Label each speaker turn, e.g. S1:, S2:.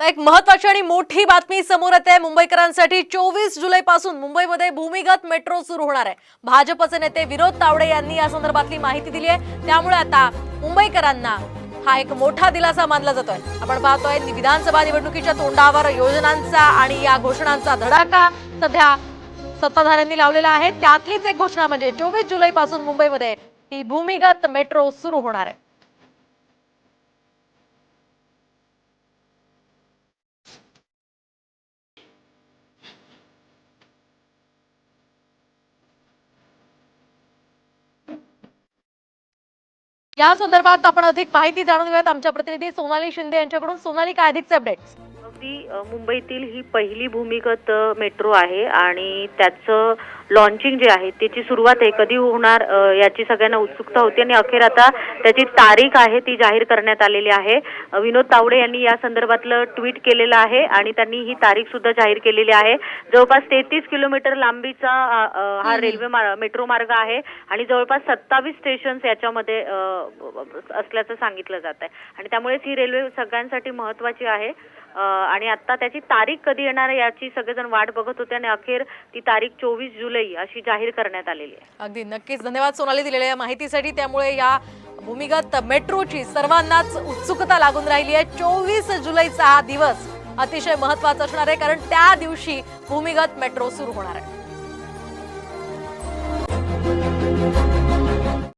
S1: तर एक महत्वाची आणि मोठी बातमी समोर येते. मुंबईकरांसाठी चोवीस जुलैपासून मुंबईमध्ये भूमिगत मेट्रो सुरू होणार आहे. भाजपचे नेते विनोद तावडे यांनी या संदर्भातली माहिती दिली आहे. त्यामुळे आता मुंबईकरांना हा एक मोठा दिलासा मानला जातोय. आपण पाहतोय विधानसभा निवडणुकीच्या तोंडावर योजनांचा आणि या घोषणांचा धडाका सध्या सत्ताधाऱ्यांनी लावलेला आहे. त्यातलीच एक घोषणा म्हणजे चोवीस जुलैपासून मुंबईमध्ये ही भूमिगत मेट्रो सुरू होणार आहे. या संदर्भात आपण अधिक माहिती जाणून घेऊयात. आमच्या प्रतिनिधी सोनाली शिंदे यांच्याकडून. सोनाली काय अधिकचे अपडेट्स
S2: अगदी मुंबईतील ही पहिली भूमिगत मेट्रो आहे आणि त्याचं लॉन्चिंग जे आहे त्याची सुरुवात आहे. कधी होणार याची सगळ्यांना उत्सुकता होती आणि अखेर आता त्याची तारीख आहे ती जाहीर करण्यात आलेली आहे. विनोद तावडे यांनी या संदर्भातलं ट्विट केलेलं आहे आणि त्यांनी ही तारीख सुद्धा जाहीर केलेली आहे. जवळपास तेहतीस किलोमीटर लांबीचा हा रेल्वे मेट्रो मार्ग आहे आणि जवळपास सत्तावीस स्टेशन्स याच्यामध्ये असल्याचं सांगितलं जात आहे आणि त्यामुळेच ही रेल्वे सगळ्यांसाठी महत्वाची आहे. आणि आता त्याची तारीख कधी येणार आहे याची सगळेजण वाट बघत होते आणि अखेर ती तारीख चोवीस जुलै अशी जाहीर करण्यात आलेली आहे.
S1: अगदी नक्कीच. धन्यवाद सोनाली दिलेल्या या माहितीसाठी. त्यामुळे या भूमिगत मेट्रोची सर्वांनाच उत्सुकता लागून राहिली आहे. चोवीस जुलैचा हा दिवस अतिशय महत्त्वाचा असणार आहे कारण त्या दिवशी भूमिगत मेट्रो सुरू होणार आहे.